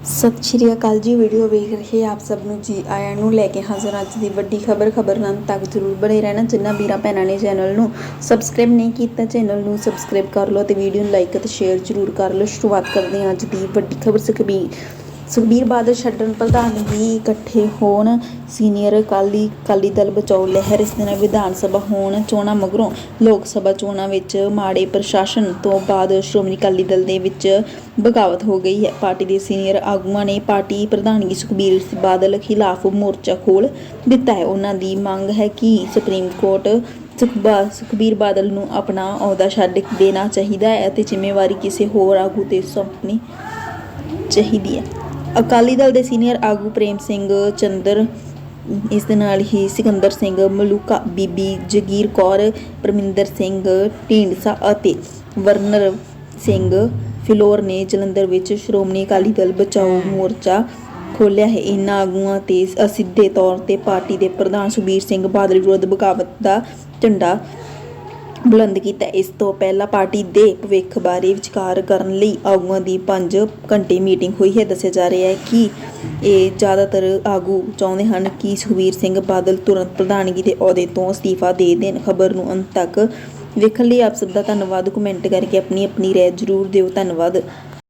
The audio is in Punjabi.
ਸਤਿ ਸ਼੍ਰੀ ਅਕਾਲ ਜੀ, ਵੀਡੀਓ ਵੇਖ ਰਹੇ ਆਪ ਸਭ ਨੂੰ ਜੀ ਆਇਆਂ ਨੂੰ ਲੈ ਕੇ ਹਾਜ਼ਰ ਅੱਜ ਦੀ ਵੱਡੀ ਖਬਰ ਖਬਰ ਨਾਲ ਤੱਕ ਜ਼ਰੂਰ ਬਣੇ ਰਹਿਣਾ ਜਿੰਨਾ ਵੀਰਾਂ ਭੈਣਾਂ ਨੇ ਚੈਨਲ ਨੂੰ ਸਬਸਕ੍ਰਾਈਬ ਨਹੀਂ ਕੀਤਾ, ਚੈਨਲ ਨੂੰ ਸਬਸਕ੍ਰਾਈਬ ਕਰ ਲਓ ਤੇ ਵੀਡੀਓ ਨੂੰ ਲਾਈਕ ਅਤੇ ਸ਼ੇਅਰ ਜ਼ਰੂਰ ਕਰ ਲਓ। ਸ਼ੁਰੂਆਤ ਕਰਦੇ ਹਾਂ ਅੱਜ ਦੀ ਵੱਡੀ ਖਬਰ, ਸੁਖਬੀਰ ਸੁਖਬੀਰ ਬਾਦਲ ਛੱਡਣ ਪ੍ਰਧਾਨ ਵੀ ਇਕੱਠੇ ਹੋਣ। ਸੀਨੀਅਰ ਅਕਾਲੀ ਅਕਾਲੀ ਦਲ ਬਚਾਓ ਲਹਿਰ ਇਸ ਦਿਨ ਵਿਧਾਨ ਸਭਾ ਹੋਣ ਚੋਣਾਂ ਮਗਰੋਂ ਲੋਕ ਸਭਾ ਚੋਣਾਂ ਵਿੱਚ ਮਾੜੇ ਪ੍ਰਸ਼ਾਸਨ ਤੋਂ ਬਾਅਦ ਸ਼੍ਰੋਮਣੀ ਅਕਾਲੀ ਦਲ ਦੇ ਵਿੱਚ ਬਗਾਵਤ ਹੋ ਗਈ ਹੈ। ਪਾਰਟੀ ਦੇ ਸੀਨੀਅਰ ਆਗੂਆਂ ਨੇ ਪਾਰਟੀ ਪ੍ਰਧਾਨਗੀ ਸੁਖਬੀਰ ਬਾਦਲ ਖਿਲਾਫ ਮੋਰਚਾ ਖੋਲ ਦਿੱਤਾ ਹੈ। ਉਹਨਾਂ ਦੀ ਮੰਗ ਹੈ ਕਿ ਸੁਪਰੀਮ ਕੋਰਟ ਸੁਖਬਾ, ਸੁਖਬੀਰ ਬਾਦਲ ਨੂੰ ਆਪਣਾ ਅਹੁਦਾ ਛੱਡ ਦੇਣਾ ਚਾਹੀਦਾ ਹੈ ਅਤੇ ਜ਼ਿੰਮੇਵਾਰੀ ਕਿਸੇ ਹੋਰ ਆਗੂ ਤੇ ਸੌਂਪਣੀ ਚਾਹੀਦੀ ਹੈ। ਅਕਾਲੀ ਦਲ ਦੇ ਸੀਨੀਅਰ ਆਗੂ ਪ੍ਰੇਮ ਸਿੰਘ ਚੰਦਰ, ਇਸ ਦੇ ਨਾਲ ਹੀ ਸਿਕੰਦਰ ਸਿੰਘ ਮਲੂਕਾ, ਬੀਬੀ ਜਗੀਰ ਕੌਰ, ਪਰਮਿੰਦਰ ਸਿੰਘ ਢੀਂਡਸਾ ਅਤੇ ਵਰਨਰ ਸਿੰਘ ਫਿਲੌਰ ਨੇ ਜਲੰਧਰ ਵਿੱਚ ਸ਼੍ਰੋਮਣੀ ਅਕਾਲੀ ਦਲ ਬਚਾਓ ਮੋਰਚਾ ਖੋਲਿਆ ਹੈ। ਇਹਨਾਂ ਆਗੂਆਂ ਤੇ ਅਸਿੱਧੇ ਤੌਰ ਤੇ ਪਾਰਟੀ ਦੇ ਪ੍ਰਧਾਨ ਸੁਬੀਰ ਸਿੰਘ ਬਾਦਲ ਵਿਰੁੱਧ ਬਗਾਵਤ ਦਾ ਝੰਡਾ ਬੁਲੰਦ ਕੀਤਾ। ਇਸ ਤੋਂ ਪਹਿਲਾਂ ਪਾਰਟੀ ਦੇ ਭਵਿੱਖ ਬਾਰੇ ਵਿਚਾਰ ਕਰਨ ਲਈ ਆਗੂਆਂ ਦੀ 5 ਘੰਟੇ ਮੀਟਿੰਗ ਹੋਈ ਹੈ। ਦੱਸਿਆ ਜਾ ਰਿਹਾ ਹੈ ਕਿ ਇਹ ਜ਼ਿਆਦਾਤਰ ਆਗੂ ਚਾਹੁੰਦੇ ਹਨ ਕਿ ਸੁਖਬੀਰ ਸਿੰਘ ਬਾਦਲ ਤੁਰੰਤ ਪ੍ਰਧਾਨਗੀ ਦੇ ਅਹੁਦੇ ਤੋਂ ਅਸਤੀਫਾ ਦੇ ਦੇਣ। ਖਬਰ ਨੂੰ ਅੰਤ ਤੱਕ ਵੇਖਣ ਲਈ ਆਪ ਸਭ ਦਾ ਧੰਨਵਾਦ। ਕਮੈਂਟ ਕਰਕੇ ਆਪਣੀ ਆਪਣੀ ਰਾਏ ਜ਼ਰੂਰ ਦਿਓ। ਧੰਨਵਾਦ।